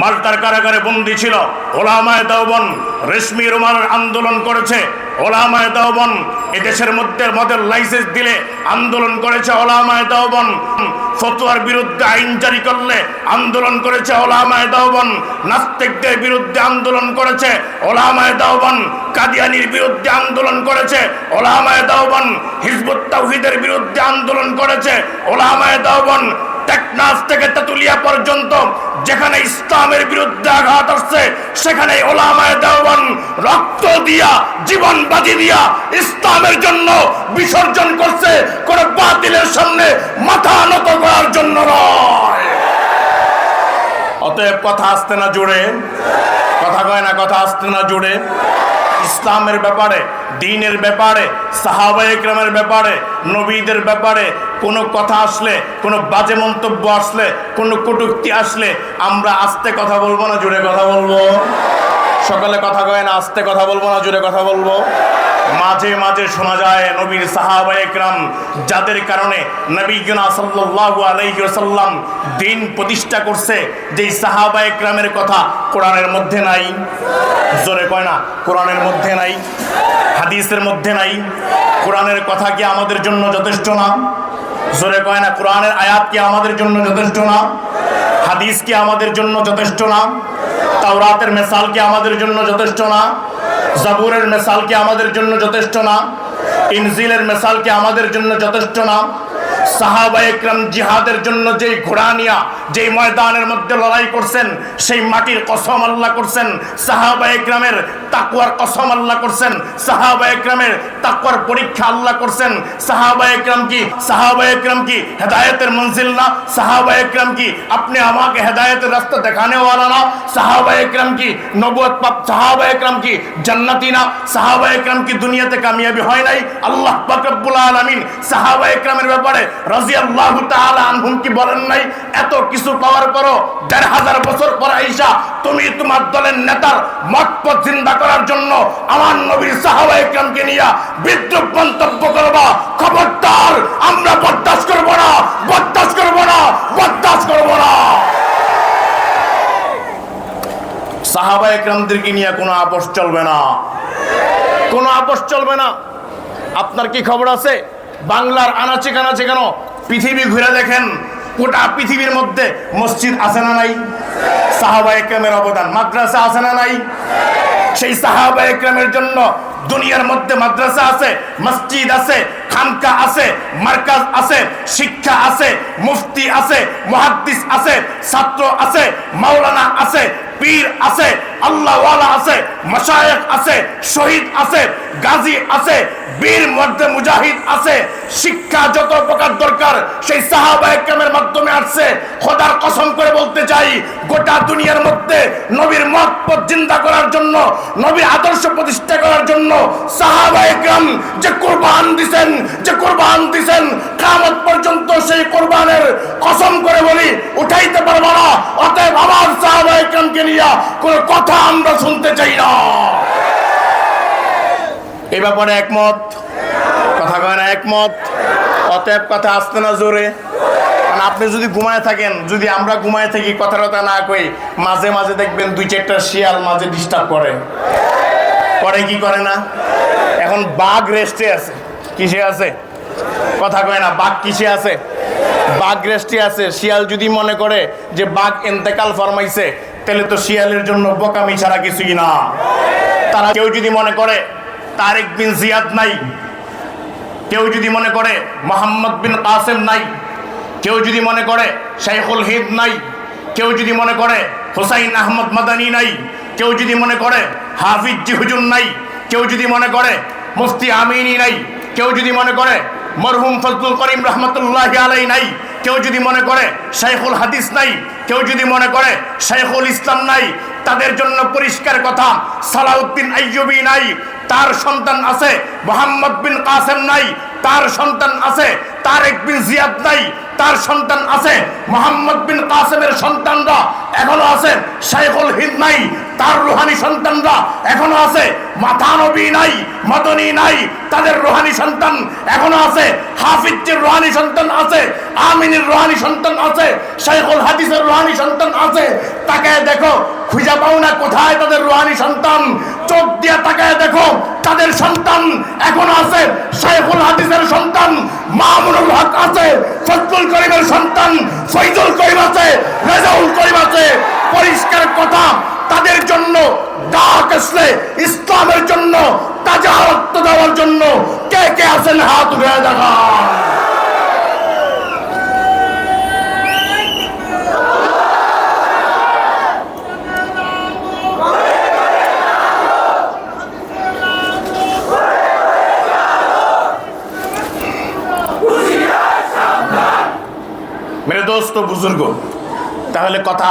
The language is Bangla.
মাল্টার কারাগারে বন্দি ছিল। ওলামায় দাওবন রেশমি রুমাল আন্দোলন করেছে। ওলামায় দাওবন এদেশের মধ্যে মদের লাইসেন্স দিলে আন্দোলন করেছে ওলামায় দাওবন। ফতোয়ার বিরুদ্ধে আইন জারি করলে আন্দোলন করেছে ওলামায় দাওবন। নাস্তিকদের বিরুদ্ধে আন্দোলন করেছে ওলামায় দাওবন। কাদিয়ানির বিরুদ্ধে আন্দোলন করেছে ওলামায় দাওবন। হিজবুত তাওহীদের বিরুদ্ধে আন্দোলন করেছে ওলামায় দাওবন। টেকনাফ থেকে তেতুলিয়া পর্যন্ত যেখানে ইসলামের বিরুদ্ধে আঘাত আসছে, সেখানে ওলামায় দেওয়ান রক্ত দিয়া, জীবন বাজি দিয়া ইসলামের জন্য বিসর্জন করছে, কোন বাতিলের সামনে মাথা নত করার জন্য নয়। অতএব কথা আসতে না জুড়ে কথা কয় না, কথা আসতে না জুড়ে ইসলামের ব্যাপারে দিনের ব্যাপারে সাহাবা একরামের ব্যাপারে, নবীদের ব্যাপারে কোনো কথা আসলে, কোনো বাজে মন্তব্য আসলে, কোনো কটুক্তি আসলে আমরা আস্তে কথা বলব না জুড়ে কথা বলব? সকালে কথা কয় না, আস্তে কথা বলব না জুড়ে কথা বলব? মাঝে মাঝে শোনা যায় নবীর সাহাবা একরাম, যাদের কারণে নবীনা সাল্লাল্লাহু আলাইহি ওয়াসাল্লাম দিন প্রতিষ্ঠা করছে, যেই সাহাবা একরামের কথা কোরআনের মধ্যে নাই। জোরে কয় না, কোরআনের মধ্যে নাই, হাদিসের মধ্যে নাই। কোরআনের কথা কি আমাদের জন্য যথেষ্ট না? জোরে কয় না, কোরআনের আয়াত কি আমাদের জন্য যথেষ্ট না? হাদিস কি আমাদের জন্য যথেষ্ট না? তাওরাতের মেসাল কি আমাদের জন্য যথেষ্ট না? জাবুরের মেসাল কি আমাদের জন্য যথেষ্ট না? ইনজিলের মেসাল কি আমাদের জন্য যথেষ্ট না? হেদায়েতের মঞ্জিল না? কি আপনি আমাকে হেদায়েতের রাস্তা ওয়ালা না? কি কি না? কি দুনিয়াতে কামিয়াবি হয় নাই? আল্লাহ পাক রব্বুল একরামের ব্যাপারে রাদিয়াল্লাহু তাআলা আনহুম কি বলেন নাই? এত কিছু পাওয়ার পরও দেড় হাজার বছর পর আইসা তুমি তোমার দলের নেতার মতপথ জিন্দা করার জন্য আমার নবীর সাহাবা একরামকে নিয়ে বিদ্রুপ মন্তব্য করবা। খবরদার, আমরা বরদাস্ত করব না, বরদাস্ত করব না, বরদাস্ত করব না। সাহাবা একরামদেরকে নিয়ে কোনো আপোষ চলবে না। কোনো আপোষ চলবে না। আপনার কি খবর আছে? বাংলার আনাচে কানাচে কেন? পৃথিবী ঘুরে দেখেন, গোটা পৃথিবীর মধ্যে মসজিদ আছে না নাই? সাহাবা একরামের অবদান। মাদ্রাসা আছে না নাই? সেই সাহাবা একরামের জন্য দুনিয়ার মধ্যে মাদ্রাসা আছে, মসজিদ আছে, খানকা আছে, মার্কাজ আছে, শিক্ষা আছে, মুফতি আছে, মুহাদ্দিস আছে, ছাত্র আছে, মাওলানা আছে, পীর আছে, আল্লাহওয়ালা আছে, মাশায়েখ আছে, শহীদ আছে, গাজী আছে, বীর মধ্যে মুজাহিদ আছে, শিক্ষা যত প্রকার দরকার, সেই সাহাবা একরামের মাধ্যমে আসছে। খোদার কসম করে বলতে চাই গোটা দুনিয়ার মধ্যে নবীর মত পথ জিন্দা করার জন্য নবীর আদর্শ প্রতিষ্ঠা করার জন্য সাহাবা একরাম যে কোরবান দিছেন, যে কোরবান দিছেন কামত পর্যন্ত সেই কোরবানের কসম করে বলি, উঠাইতে পারব না। অতএব আমার সাহাবা একরামকে নিয়ে কোনো কথা আমরা শুনতে চাই না। এ ব্যাপারে একমত? কথা কয় না একমত? অতএব কথা আসতে না জোরে। কারণ আপনি যদি ঘুমায় থাকেন, যদি আমরা ঘুমায় থাকি, কথা কথা না কই, মাঝে মাঝে দেখবেন দুই চারটা শিয়াল মাঝে ডিস্টার্ব করে। করে কি করে না? এখন বাঘ রেস্টে আছে। কিসে আছে? কথা কয় না, বাঘ কিসে আছে? বাঘ রেস্টে আছে। শিয়াল যদি মনে করে যে বাঘ এন্তেকাল ফরমাইছে, তাহলে তো শিয়ালের জন্য বোকামি ছাড়া কিছুই না। তারা কেউ যদি মনে করে, তারেক বিন জিয়াদ নাই। কেউ যদি মনে করে, মোহাম্মদ বিন কাসেম নাই। কেউ যদি মনে করে শাইখুল হিদ নাই, কেউ যদি মনে করে হুসাইন আহমদ মাদানী নাই, কেউ যদি মনে করে হাফিজ জি হুজুর নাই, কেউ যদি মনে করে মুফতি আমিনী নাই, কেউ যদি মনে করে মরহুম ফজলুল করিম রহমতুল্লাহ আলাই নাই, কেউ যদি মনে করে শাইখুল হাদিস নাই, কেউ যদি মনে করে শাইখুল ইসলাম নাই, তাদের জন্য পরিষ্কার কথা, সালাউদ্দিন আইয়ুবী নাই, তার সন্তান আছে মোহাম্মদ বিন কাসেম নাই তার সন্তান আছে, তারেক বিন জিয়াদ নাই, তার সন্তান আছে, মোহাম্মদ বিন কাসেমের সন্তানরা এখনও আছে, শাইখুল হিন্দ নাই, তার রুহানি সন্তানরা এখনও আছে মাথানবী নাই, মদনী নাই, তাদের রুহানি সন্তান এখনও আছে, হাফিজের রুহানি সন্তান আছে, আমিনের রুহানি সন্তান আছে, শাইখুল হাদিসের রুহানি সন্তান আছে, তাকে দেখো, খুঁজে পাও না কোথায় তাদের রুহানি সন্তান চোখ দিয়ে তাকায় দেখো, তাদের সন্তান এখন আছে শেখুল হাদিসের সন্তান, মামুনুল হক আছে, ফজলুল করিমের সন্তান ফৈজুল করিম আছে রেজাউল করিম আছে পরিষ্কার কথা তাদের জন্য ডাক আসলে ইসলামের জন্য তাজা রক্ত দেওয়ার জন্য কে কে আছেন হাত উঠে দেখা মেরে দোস্ত বুজুর্গ। তাহলে কথা